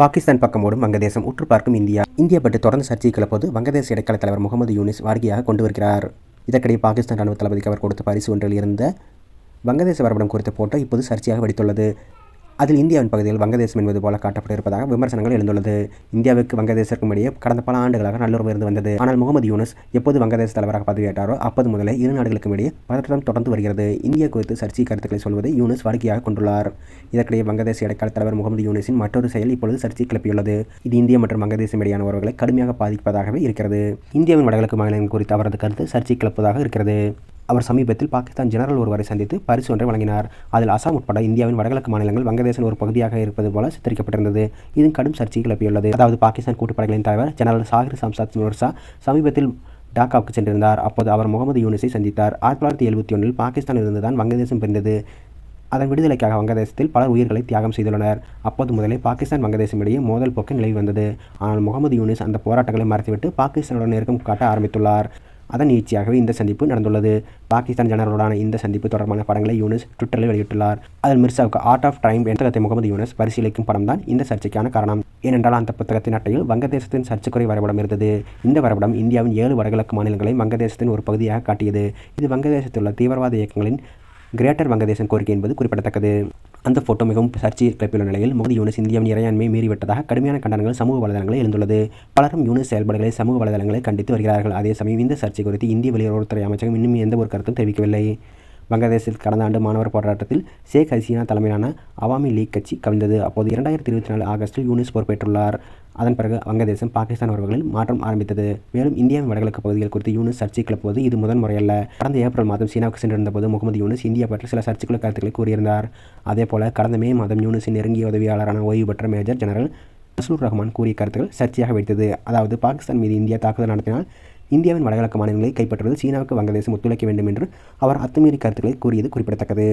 பாகிஸ்தான் பக்கமோடும் வங்கதேசம் உற்று பார்க்கும் இந்தியா. இந்தியா பற்றி தொடர்ந்து சர்ச்சை கிளப்போது வங்கதேச இடைக்கால தலைவர் முகமது யூனிஸ் வார்கியாக கொண்டு வருகிறார். இதற்கிடையே பாகிஸ்தான் ராணுவ தளபதிக்கு அவர் கொடுத்த பரிசு ஒன்றில் இருந்த வங்கதேச வரைபடம் குறித்த போட்டோ இப்போது சர்ச்சையாக வெடித்துள்ளது. அதில் இந்தியாவின் பகுதியில் வங்கதேசம் என்பது போல காட்டப்பட்டிருப்பதாக விமர்சனங்கள் எழுந்துள்ளது. இந்தியாவுக்கு வங்கதேசத்திற்கும் இடையே கடந்த பல ஆண்டுகளாக நல்லுறவு இருந்து வந்தது. ஆனால் முகமது யூனஸ் எப்போது வங்கதேச தலைவராக பதவியேற்றாரோ அப்போது முதலே இரு நாடுகளுக்கும் இடையே பதற்றம் தொடர்ந்து வருகிறது. இந்தியா குறித்து சர்ச்சை கருத்துக்களை சொல்வதை யூனஸ் வாடிக்கையாக கொண்டுள்ளார். இதற்கிடையே வங்கதேச இடைக்கால தலைவர் முகமது யூனிஸின் மற்றொரு செயல் இப்பொழுது சர்ச்சை கிளப்பியுள்ளது. இது இந்தியா மற்றும் வங்கதேசம் இடையான உறவுகளை கடுமையாக பாதிப்பதாகவே இருக்கிறது. இந்தியாவின் வடகிழக்கு மாநிலங்கள் குறித்து அவரது கருத்து சர்ச்சை கிளப்புவதாக இருக்கிறது. அவர் சமீபத்தில் பாகிஸ்தான் ஜெனரல் ஒருவரை சந்தித்து பரிசு ஒன்றை வழங்கினார். அதில் அசாம் உட்பட இந்தியாவின் வடகிழக்கு மாநிலங்கள் வங்கதேசன் ஒரு பகுதியாக இருப்பது போல சித்தரிக்கப்பட்டிருந்தது. இது கடும் சர்ச்சை கிளப்பியுள்ளது. அதாவது பாகிஸ்தான் கூட்டுப்படைகளின் தலைவர் ஜெனரல் சாகிர் சம்சாத் நூர்சா சமீபத்தில் டாக்காவுக்கு சென்றிருந்தார். அப்போது அவர் முகமது யூனிஸை சந்தித்தார். ஆயிரத்தி தொள்ளாயிரத்தி எழுபத்தி ஒன்றில் பாகிஸ்தானில் இருந்துதான் வங்கதேசம் பிரிந்தது. அதன் விடுதலைக்காக வங்கதேசத்தில் பலர் உயிர்களை தியாகம் செய்துள்ளனர். அப்போது முதலே பாகிஸ்தான் வங்கதேசம் இடையே மோதல் போக்கு நிலவி வந்தது. ஆனால் முகமது யூனிஸ் அந்த போராட்டங்களை மறைத்துவிட்டு பாகிஸ்தானுடன் நெருக்கம் காட்ட ஆரம்பித்துள்ளார். அதன் நீட்சியாகவே இந்த சந்திப்பு நடந்துள்ளது. பாகிஸ்தான் ஜெனரலுடான இந்த சந்திப்பு தொடர்பான படங்களை யூனிஸ் ட்விட்டரில் வெளியிட்டுள்ளார். அதில் மிர்சாவுக்கு ஆர்ட் ஆஃப் டைம் என்ற புத்தகத்தை முகமது யூனிஸ் பரிசீலிக்கும் படம் தான் இந்த சர்ச்சைக்கான காரணம். ஏனென்றால் அந்த புத்தகத்தின் அட்டையில் வங்கதேசத்தின் சர்ச்சைக்குறை வரைபடம் இருந்தது. இந்த வரைபடம் இந்தியாவின் ஏழு வடகிழக்கு மாநிலங்களை வங்கதேசத்தின் ஒரு பகுதியாக காட்டியது. இது வங்கதேசத்தில் உள்ள தீவிரவாத இயக்கங்களின் கிரேட்டர் வங்கதேசம் கோரிக்கை என்பது குறிப்பிடத்தக்கது. அந்த போட்டோ மிகவும் சர்ச்சையை கிளப்பியுள்ள நிலையில் முகமது யூனிஸ் இந்தியாவின் இறையாண்மை மீறிவிட்டதாக கடுமையான கண்டனங்கள் சமூக வலைதளங்களில் எழுந்துள்ளது. பலரும் யூனிஸ் செயல்பாடுகளை சமூக வலைதளங்களை கண்டித்து வருகிறார்கள். அதே சமயம் இந்த சர்ச்சை குறித்து இந்திய வெளியுறவுத்துறை அமைச்சகம் இன்னும் எந்த ஒரு கருத்தும் தெரிவிக்கவில்லை. வங்கதேசத்தில் கடந்த ஆண்டு மாணவர் போராட்டத்தில் ஷேக் ஹசீனா தலைமையிலான அவாமி லீக் கட்சி கவிழ்ந்தது. அப்போது இரண்டாயிரத்தி இருபத்தி நாலு ஆகஸ்டில் யூனிஸ் பொறுப்பேற்றுள்ளார். அதன் பிறகு வங்கதேசம் பாகிஸ்தான் உறவுகளில் மாற்றம் ஆரம்பித்தது. மேலும் இந்தியாவின் வடகிழக்கு பகுதிகள் குறித்து யூனிஸ் சர்ச்சை கிளப்புவது இது முதன் முறையல்ல கடந்த ஏப்ரல் மாதம் சீனாவுக்கு சென்றிருந்தபோது முகமது யூனிஸ் இந்தியா பற்றி சில சர்ச்சைக்குள்ள கருத்துக்களை கூறியிருந்தார். அதேபோல கடந்த மே மாதம் யூனிஸின் நெருங்கிய உதவியாளரான ஓய்வு பெற்ற மேஜர் ஜெனரல் மசூர் ரஹ்மான் கூறிய கருத்துக்கள் சர்ச்சையாக வைத்தது அதாவது பாகிஸ்தான் மீது இந்தியா தாக்குதல் நடத்தினால் இந்தியாவின் வடகிழக்கு மாநிலங்களை கைப்பற்றுவது சீனாவுக்கு வங்கதேசம் ஒத்துழைக்க வேண்டும் என்று அவர் அத்துமீறி கருத்துக்களை கூறியது குறிப்பிடத்தக்கது.